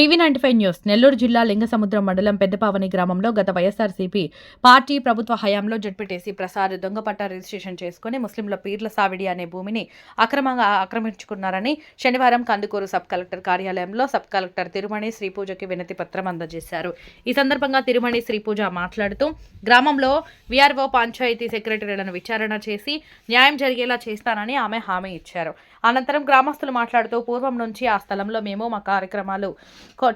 TV ninety five news Nellore జిల్లా లింగసముద్రం మండలం పెద్దపావని గ్రామంలో గత వైఎస్ఆర్సీపీ పార్టీ ప్రభుత్వ హయాంలో జడ్పీటీసీ ప్రసాద్ దొంగపట్ట రిజిస్ట్రేషన్ చేసుకుని ముస్లింల పీర్ల సావిడి అనే భూమిని అక్రమంగా ఆక్రమించుకున్నారని శనివారం కందుకూరు సబ్ కలెక్టర్ కార్యాలయంలో సబ్ కలెక్టర్ తిరుమణి శ్రీపూజకి వినతి పత్రం అందజేశారు. ఈ సందర్భంగా తిరుమణి శ్రీపూజ మాట్లాడుతూ గ్రామంలో విఆర్ఓ పంచాయతీ సెక్రటరీలను విచారణ చేసి న్యాయం జరిగేలా చేస్తానని ఆమె హామీ ఇచ్చారు. అనంతరం గ్రామస్తులు మాట్లాడుతూ పూర్వం నుంచి ఆ స్థలంలో మేము మా కార్యక్రమాలు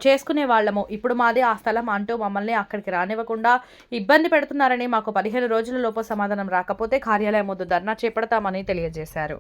చేసుకునే వాళ్ళము. ఇప్పుడు మాది ఆ స్థలం అంటూ మమ్మల్ని అక్కడికి రానివ్వకుండా ఇబ్బంది పెడుతున్నారని మాకు పదిహేను రోజుల లోపు సమాధానం రాకపోతే కార్యాలయం ముందు ధర్నా చేపడతామని తెలియజేశారు.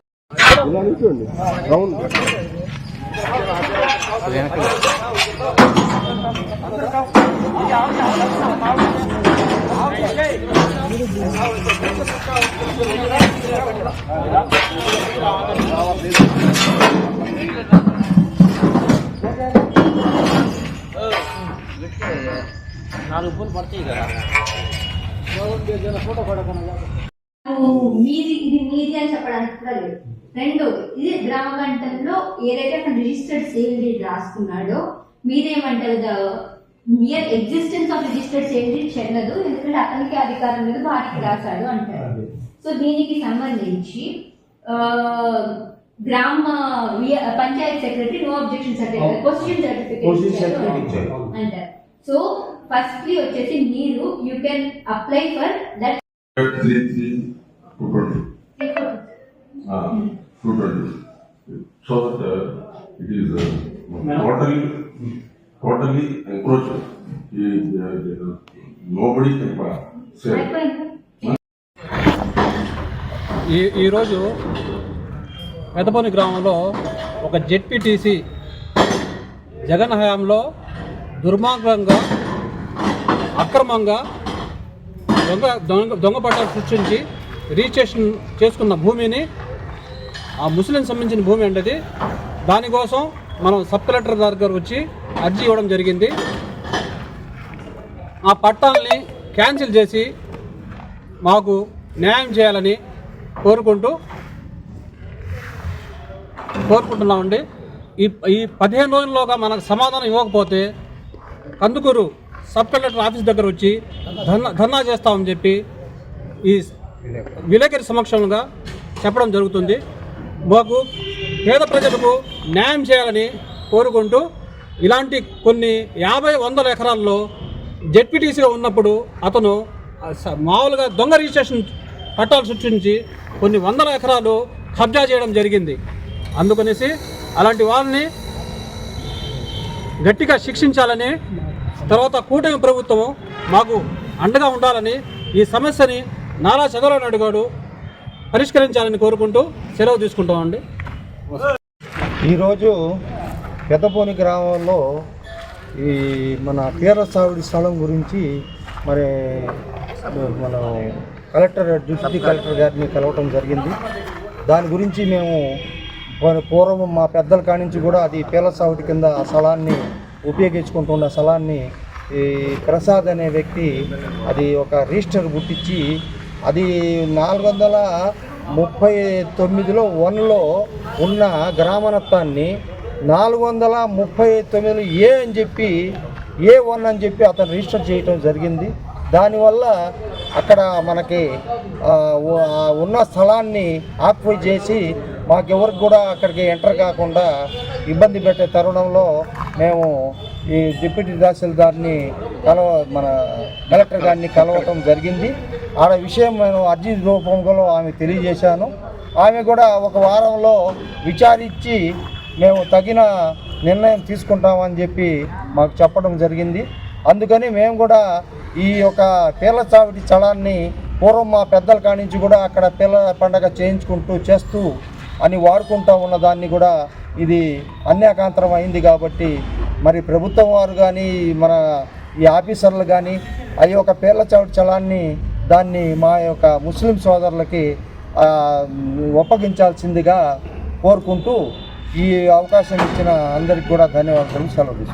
ఇలా నిల్చోండి రౌండ్ మీది ఇది మీది అని చెప్పడానికి కూడా లేదు. రెండోది ఇది గ్రామ గంటల్లో ఏదైతే అతను రిజిస్టర్డ్ సేల్ డీడ్ రాసుకున్నాడో మీరేమంటారు the mere existence of registered sale deed చెల్లదు ఎందుకంటే అతనికి అధికారం లేదు వారికి రాశాడు అంటారు. సో దీనికి సంబంధించి గ్రామ వి- panchayat secretary no objection certificate position Position certificate. అంటారు. సో ఫస్ట్ వచ్చేసి మీరు యూ కెన్ అప్లై ఫర్ ఈ ఈరోజు మెదపని గ్రామంలో ఒక జెడ్పీటీసీ జగన్ హయాంలో దుర్మార్గంగా అక్రమంగా దొంగ దొంగ దొంగ పట్టాలు సృష్టించి రిజిస్ట్రేషన్ చేసుకున్న భూమిని ఆ ముస్లిం సంబంధించిన భూమి అంటది. అది దానికోసం మనం సబ్ కలెక్టర్ దగ్గర వచ్చి అర్జీ ఇవ్వడం జరిగింది. ఆ పట్టాలని క్యాన్సిల్ చేసి మాకు న్యాయం చేయాలని కోరుకుంటూ కోరుకుంటున్నామండి. ఈ ఈ పదిహేను రోజుల్లోగా మనకు సమాధానం ఇవ్వకపోతే కందుకూరు సబ్ కలెక్టర్ ఆఫీస్ దగ్గర వచ్చి ధర్నా ధర్నా చేస్తామని చెప్పి ఈ విలేకరి సమక్షంగా చెప్పడం జరుగుతుంది. మాకు పేద ప్రజలకు న్యాయం చేయాలని కోరుకుంటూ ఇలాంటి కొన్ని యాభై వందల ఎకరాల్లో జెడ్పీటీసీగా ఉన్నప్పుడు అతను స- మామూలుగా దొంగ రిజిస్ట్రేషన్ పట్టాలు సృష్టించి కొన్ని వందల ఎకరాలు కబ్జా చేయడం జరిగింది. అందుకనేసి అలాంటి వాళ్ళని గట్టిగా శిక్షించాలని తర్వాత కూటమి ప్రభుత్వం మాకు అండగా ఉండాలని ఈ సమస్యని నారా చంద్రబాబు నాయుడు గారు పరిష్కరించాలని కోరుకుంటూ సెలవు తీసుకుంటామండి. ఈరోజు పెద్దపోని గ్రామంలో ఈ మన తీర సావిడి స్థలం గురించి మరి మన కలెక్టర్ డిప్యూటీ కలెక్టర్ గారిని కలవటం జరిగింది. దాని గురించి మేము పూర్వం మా పెద్దల కాడి నుంచి కూడా అది పీల సావిడి కింద ఆ స్థలాన్ని ఉపయోగించుకుంటున్న స్థలాన్ని ఈ ప్రసాద్ అనే వ్యక్తి అది ఒక రిజిస్టర్ గుట్టించి అది నాలుగు వందల ముప్పై తొమ్మిదిలో వన్లో ఉన్న గ్రామనత్వాన్ని నాలుగు వందల ముప్పై తొమ్మిదిలో ఏ అని చెప్పి ఏ వన్ అని చెప్పి అతను రిజిస్టర్ చేయటం జరిగింది. దానివల్ల అక్కడ మనకి ఉన్న స్థలాన్ని ఆక్యుపై చేసి మాకెవరికి కూడా అక్కడికి ఎంటర్ కాకుండా ఇబ్బంది పెట్టే తరుణంలో మేము ఈ డిప్యూటీ తహసీల్దార్ని కలవ మన కలెక్టర్ గారిని కలవటం జరిగింది. ఆడ విషయం నేను అర్జీ రూపంలో ఆమె తెలియజేశాను. ఆమె కూడా ఒక వారంలో విచారించి మేము తగిన నిర్ణయం తీసుకుంటామని చెప్పి మాకు చెప్పడం జరిగింది. అందుకని మేము కూడా ఈ యొక్క పిల్లచావిటి స్థలాన్ని పూర్వం మా పెద్దల కాడి నుంచి కూడా అక్కడ పిల్ల పండగ చేయించుకుంటూ చేస్తూ అని వాడుకుంటూ ఉన్న దాన్ని కూడా ఇది అన్యాకాంతరం అయింది కాబట్టి మరి ప్రభుత్వం వారు కానీ మన ఈ ఆఫీసర్లు కానీ ఆ యొక్క పేర్ల చవిటి చలాన్ని దాన్ని మా యొక్క ముస్లిం సోదరులకి ఒప్పగించాల్సిందిగా కోరుకుంటూ ఈ అవకాశం ఇచ్చిన అందరికి కూడా ధన్యవాదాలు సెలవు